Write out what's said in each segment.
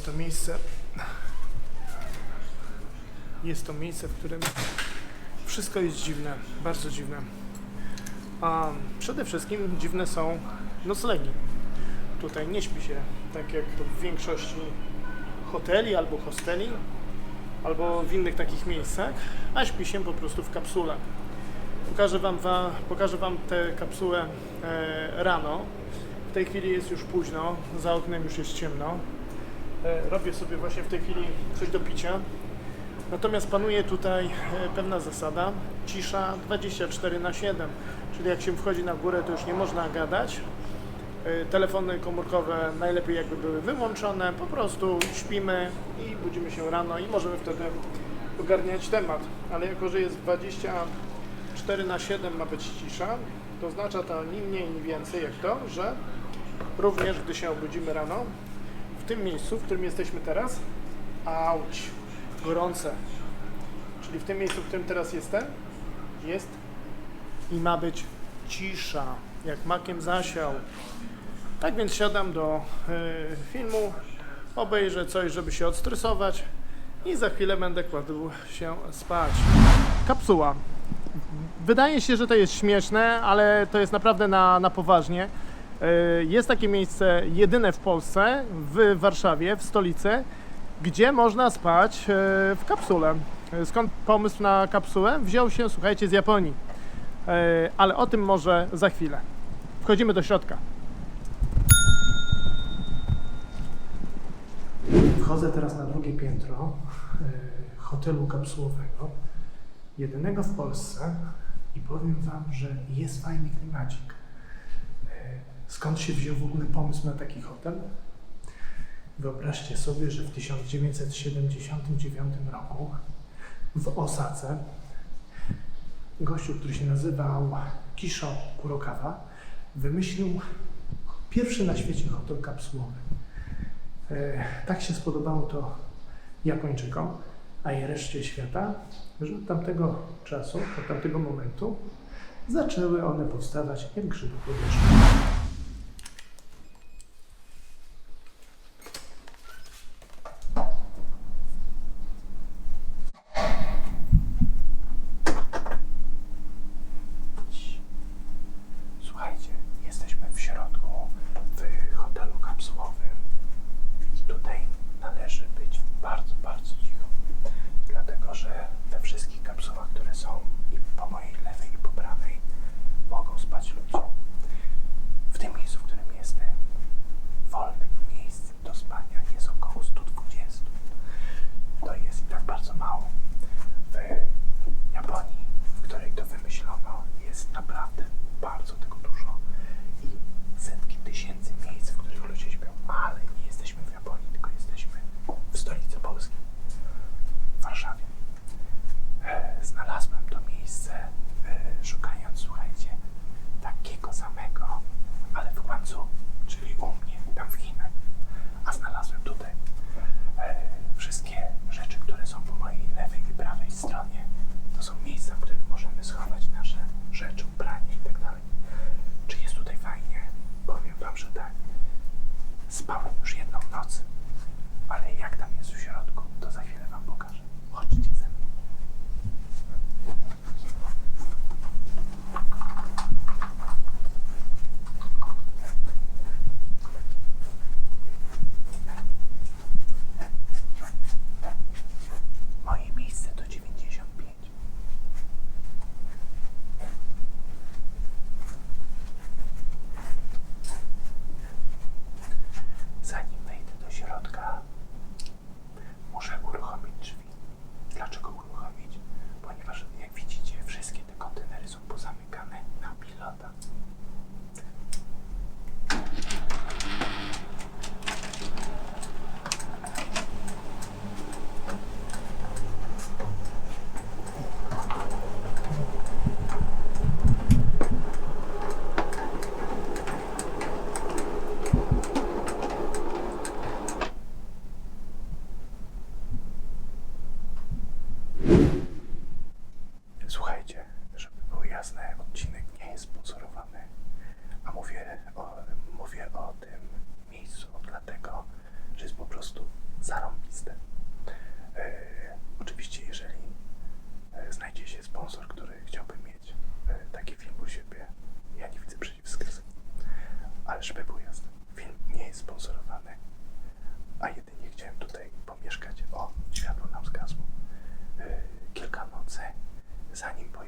jest to miejsce. Jest to miejsce, w którym wszystko jest dziwne, bardzo dziwne. A przede wszystkim dziwne są noclegi. Tutaj nie śpi się tak jak to w większości hoteli albo hosteli, albo w innych takich miejscach, a śpi się po prostu w kapsule. Pokażę Wam, wa, pokażę wam tę kapsułę e, rano. W tej chwili jest już późno, za oknem już jest ciemno. E, robię sobie właśnie w tej chwili coś do picia. Natomiast panuje tutaj e, pewna zasada, cisza 24 na 7, czyli jak się wchodzi na górę, to już nie można gadać. E, Telefony komórkowe najlepiej jakby były wyłączone, po prostu śpimy i budzimy się rano i możemy wtedy ogarniać temat. Ale jako, że jest 24 na 7 ma być cisza, to oznacza to ni mniej, ni więcej jak to, że również gdy się obudzimy rano, w tym miejscu, w którym jesteśmy teraz, auć, gorące. Czyli w tym miejscu, w którym teraz jestem, jest i ma być cisza, jak makiem zasiał. Tak więc siadam do y, filmu, obejrzę coś, żeby się odstresować i za chwilę będę kładł się spać. Kapsuła. Wydaje się, że to jest śmieszne, ale to jest naprawdę na, na poważnie. Y, Jest takie miejsce jedyne w Polsce, w Warszawie, w stolicy, gdzie można spać y, w kapsule. Y, Skąd pomysł na kapsułę? Wziął się, słuchajcie, z Japonii. Ale o tym może za chwilę. Wchodzimy do środka. Wchodzę teraz na drugie piętro hotelu kapsułowego, jedynego w Polsce i powiem Wam, że jest fajny klimacik. Skąd się wziął w ogóle pomysł na taki hotel? Wyobraźcie sobie, że w 1979 roku w Osace gościu, który się nazywał Kisho Kurokawa, wymyślił pierwszy na świecie hotel kapsułowy. E, tak się spodobało to Japończykom, a i reszcie świata, że od tamtego czasu, od tamtego momentu zaczęły one powstawać jak grzyby po. Słuchajcie, jesteśmy w środku w hotelu kapsułowym i tutaj należy być bardzo, bardzo cicho. Dlatego, że we wszystkich kapsułach, które są i po mojej lewej i po prawej mogą spać ludzie. W tym miejscu, w którym jestem, wolnych miejsc do spania jest około 120. To jest i tak bardzo mało. W Japonii, w której to wymyślono, jest naprawdę 산인 법.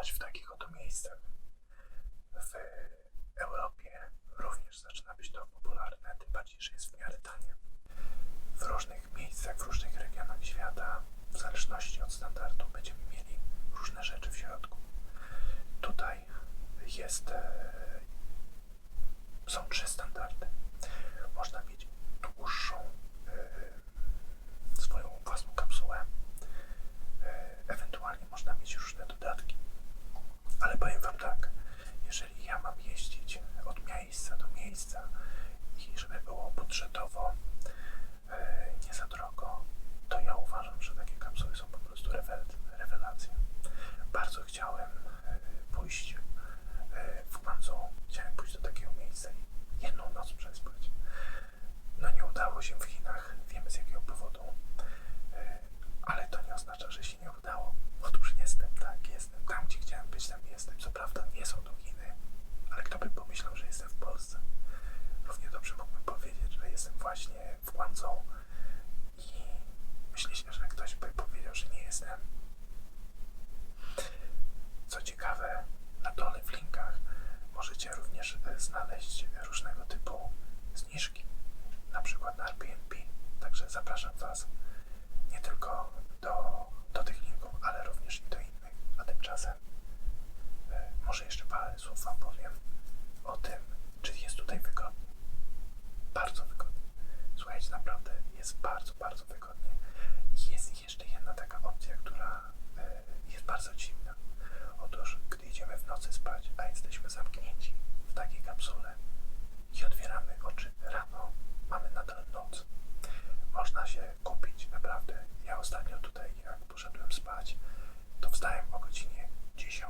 wylądować w takich oto miejscach. W Europie również zaczyna być to popularne, tym bardziej, że jest w miarę tanie. W różnych miejscach, w różnych regionach świata, w zależności od standardu, będziemy mieli różne rzeczy w środku. Tutaj jest, e, są trzy standardy. kapsule i otwieramy oczy rano. Mamy nadal noc. Można się kupić, naprawdę. Ja ostatnio tutaj, jak poszedłem spać, to wstałem o godzinie 10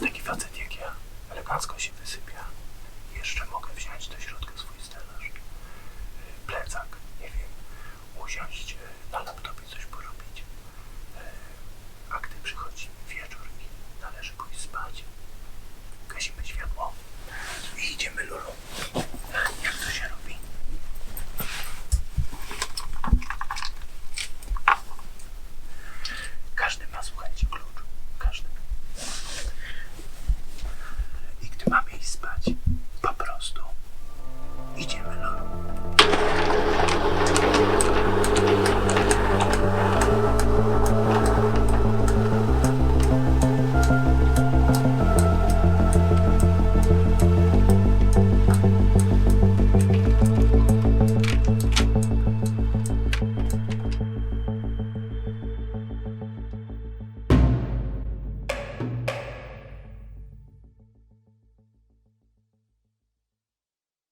taki facet jak ja. Elegancko się